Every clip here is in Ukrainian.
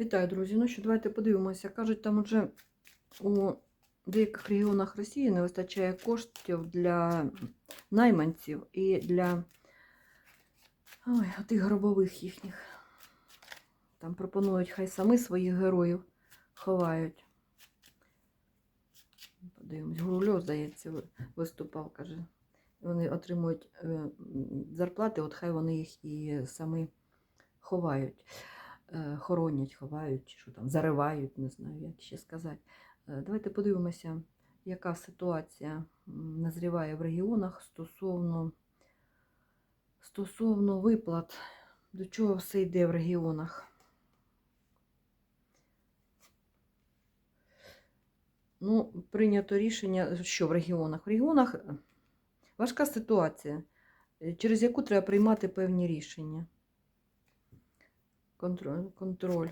Вітаю, друзі. Ну що, давайте подивимося. Кажуть, там уже у деяких регіонах Росії не вистачає коштів для найманців і для ой, тих гробових їхніх. Там пропонують, хай самі своїх героїв ховають. Подивимось, Гурульов, здається, виступав, каже. Вони отримують е, зарплати, от хай вони їх і самі ховають хоронять, ховають, чи що там, заривають, не знаю, як ще сказати. Е, Давайте подивимося, яка ситуація назріває в регіонах стосовно, стосовно виплат, до чого все йде в регіонах. Ну, прийнято рішення, що в регіонах? В регіонах е, важка ситуація, е, через яку треба приймати певні рішення. Контроль. контроль.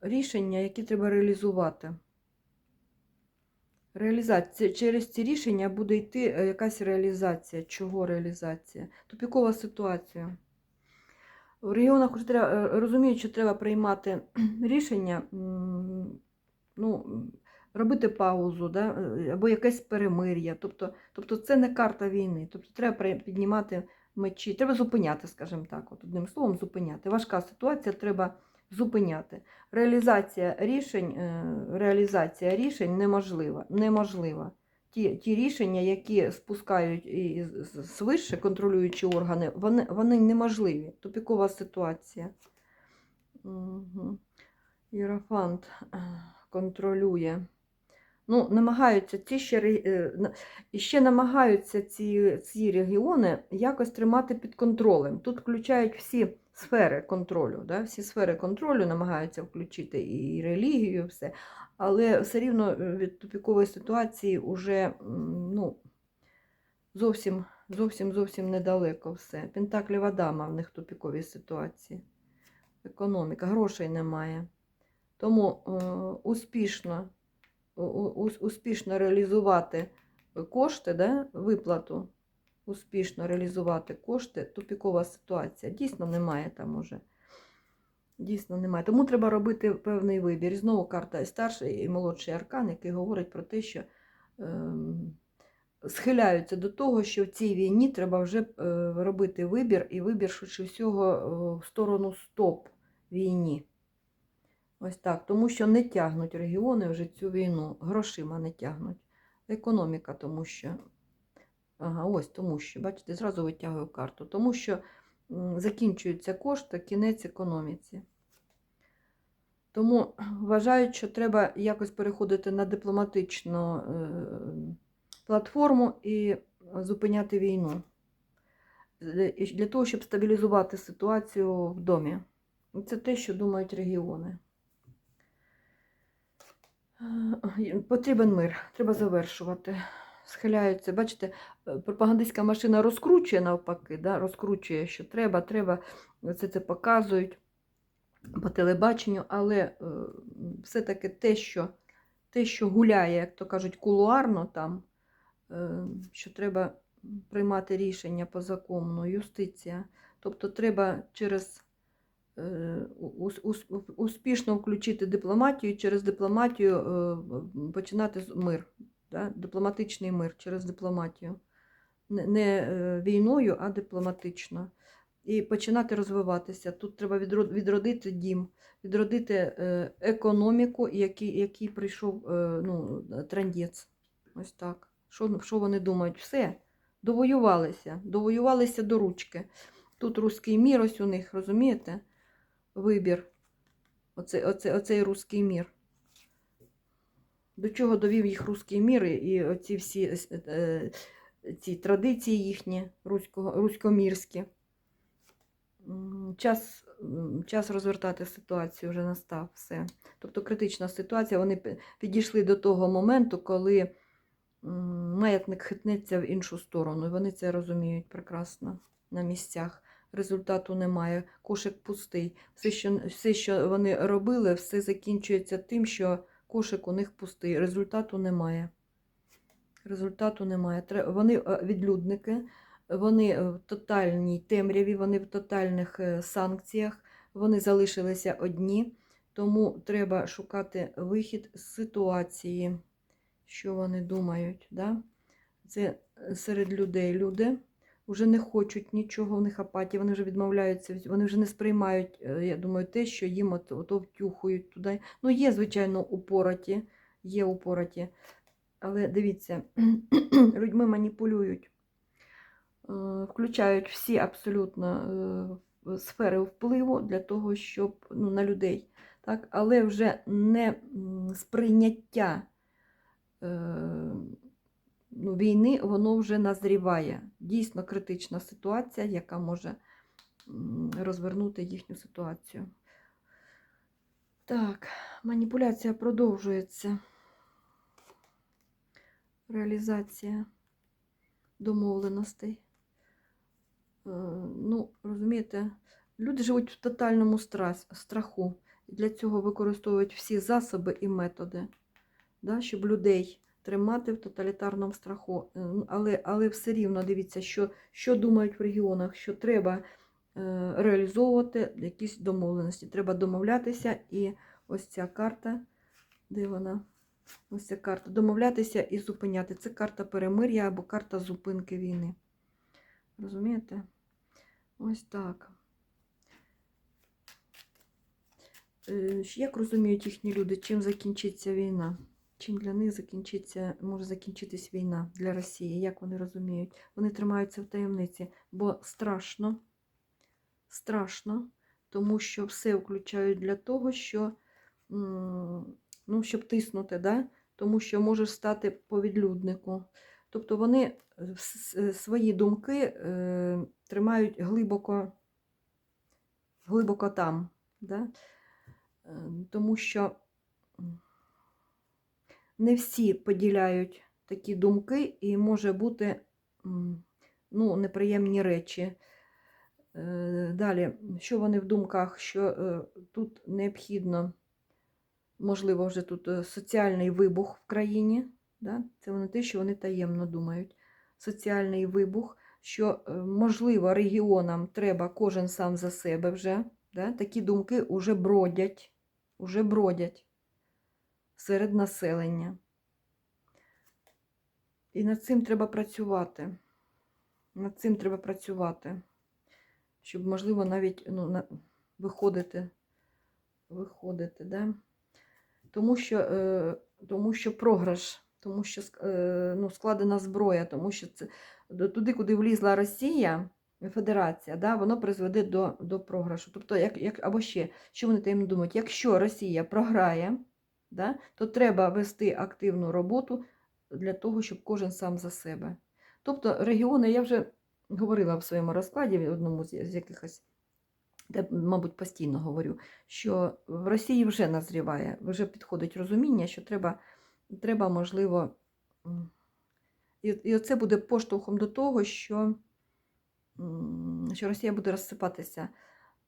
Рішення, які треба реалізувати. Реалізація. Через ці рішення буде йти е, якась реалізація. Чого реалізація? Тупікова ситуація. В регіонах вже треба, е, розуміють, що треба приймати рішення, ну, робити паузу, да? е, або якесь перемир'я. Тобто, тобто це не карта війни. Тобто треба піднімати мечі. Треба зупиняти, скажімо так, от одним словом, зупиняти. Важка ситуація, треба зупиняти. Реалізація рішень, е, реалізація рішень неможлива. неможлива. Ті, ті рішення, які спускають і контролюючі органи, вони, вони неможливі. Тупікова ситуація. Угу. Єрофант е, контролює. Ну, намагаються ці ще, е, ще намагаються ці, ці регіони якось тримати під контролем. Тут включають всі сфери контролю. Да? Всі сфери контролю намагаються включити і релігію, і все. Але все рівно е, від тупікової ситуації вже ну, зовсім, зовсім, зовсім недалеко все. Пентаклєва дама в них в тупіковій ситуації. Економіка, грошей немає. Тому е, успішно успішно реалізувати кошти, да, виплату, успішно реалізувати кошти, тупікова ситуація. Дійсно немає там уже. Дійсно немає. Тому треба робити певний вибір. Знову карта старший і молодший аркан, який говорить про те, що ем, схиляються до того, що в цій війні треба вже е, робити вибір, і вибір, швидше всього, е, в сторону стоп війні. Ось так, тому що не тягнуть регіони вже цю війну, грошима не тягнуть. Економіка, тому що. Ага, ось тому що, бачите, зразу витягую карту. Тому що закінчуються кошти, кінець економіці. Тому вважають, що треба якось переходити на дипломатичну е, платформу і зупиняти війну. Для- того, щоб стабілізувати ситуацію в домі. Це те, що думають регіони. Е, Потрібен мир, треба завершувати. Схиляються. Бачите, е, пропагандистська машина розкручує навпаки, да? розкручує, що треба, треба. Це це показують по телебаченню, але е, все-таки те, що, те, що гуляє, як то кажуть, кулуарно там, що треба приймати рішення по закону, юстиція. Тобто треба через успішно включити дипломатію, через дипломатію е, починати мир, да? дипломатичний мир через дипломатію. Не, е, війною, а дипломатично. І починати розвиватися. Тут треба відродити дім, відродити е, економіку, який, який прийшов е, ну, трендець. Ось так. Що, що вони думають? Все, довоювалися, довоювалися до ручки. Тут руський мір, ось у них, розумієте? Вибір. Оце, оце, оцей руський мір. До чого довів їх руський мір і- оці всі е, е, ці традиції їхні руськомірські. Час, час розвертати ситуацію вже настав все. Тобто критична ситуація. Вони підійшли до того моменту, коли маятник хитнеться в іншу сторону. І вони це розуміють прекрасно на місцях. Результату немає, кошик пустий. Все, що, все, що вони робили, все закінчується тим, що кошик у них пустий. Результату немає. Результату немає. Вони е, відлюдники, вони в тотальній темряві, вони в тотальних е, санкціях, вони залишилися одні, тому треба шукати вихід з ситуації, що вони думають. Да? Це е, серед людей люди вже не хочуть нічого, в них апатія, вони вже відмовляються, вони вже не сприймають, е, я думаю, те, що їм от, ото втюхують туди. Ну, є, звичайно, упораті, є упораті. Але дивіться, людьми маніпулюють, е, включають всі абсолютно е, сфери впливу для того, щоб ну, на людей. Так? Але вже не сприйняття ну, війни, воно вже назріває. Дійсно критична ситуація, яка може розвернути їхню ситуацію. Так, маніпуляція продовжується. Реалізація домовленостей. Е, Ну, розумієте, люди живуть в тотальному страху. Для цього використовують всі засоби і методи, да, щоб людей тримати в тоталітарному страху. Е, ну, Але, але все рівно дивіться, що, що думають в регіонах, що треба е, реалізовувати якісь домовленості. Треба домовлятися, і ось ця карта, де вона? Ось ця карта. Домовлятися і зупиняти. Це карта перемир'я або карта зупинки війни. Розумієте? Ось так. Е, Як розуміють їхні люди, чим закінчиться війна? Чим для них закінчиться, може закінчитись війна для Росії? Як вони розуміють? Вони тримаються в таємниці, бо страшно, страшно, тому що все включають для того, що, ну, щоб тиснути, да? тому що можеш стати по відлюднику. Тобто вони е, с- свої думки е, тримають глибоко, глибоко там. Да? Е, Тому що не всі поділяють такі думки, і може бути ну, неприємні речі. Е, Далі, що вони в думках, що е, тут необхідно, можливо, вже тут е, соціальний вибух в країні. Да? Це вони те, що вони таємно думають. Соціальний вибух, що, можливо, регіонам треба кожен сам за себе вже. Да? Такі думки вже бродять, уже бродять серед населення. І над цим треба працювати. Над цим треба працювати, щоб, можливо, навіть ну, на... виходити, виходити, да? тому, що, е, тому що програш, тому що е, ну, складена зброя, тому що це туди, куди влізла Росія, Федерація, да, воно призведе до, до програшу. Тобто, як, як, або ще, що вони там думають, якщо Росія програє, да, то треба вести активну роботу для того, щоб кожен сам за себе. Тобто регіони, я вже говорила в своєму розкладі, в одному з, якихось, де, мабуть, постійно говорю, що в Росії вже назріває, вже підходить розуміння, що треба, треба можливо, і, оце буде поштовхом до того, що, що Росія буде розсипатися.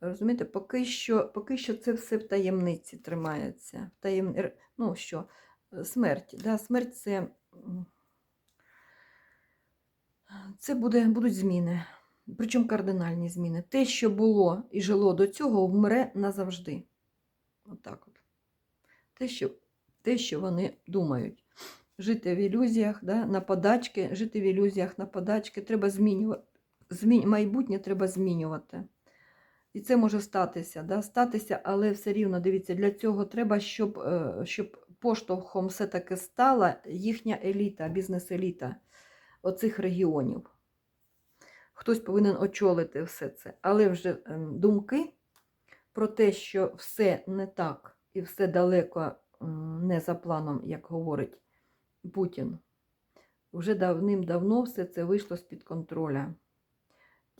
Розумієте, поки що, поки що це все в таємниці тримається. В таєм... Ну що, е, смерть. Да? Смерть це, це буде, будуть зміни. Причому кардинальні зміни. Те, що було і жило до цього, вмре назавжди. Отак от. Те, що, те, що вони думають. Жити в ілюзіях, да? на подачки, жити в ілюзіях на подачки. Треба змінювати. Змін... Майбутнє треба змінювати. І це може статися, да? статися, але все рівно, дивіться, для цього треба, щоб, е, щоб поштовхом все-таки стала їхня еліта, бізнес-еліта оцих регіонів. Хтось повинен очолити все це. Але вже ем, думки про те, що все не так і все далеко не за планом, як говорить Путін, вже давним-давно все це вийшло з-під контроля.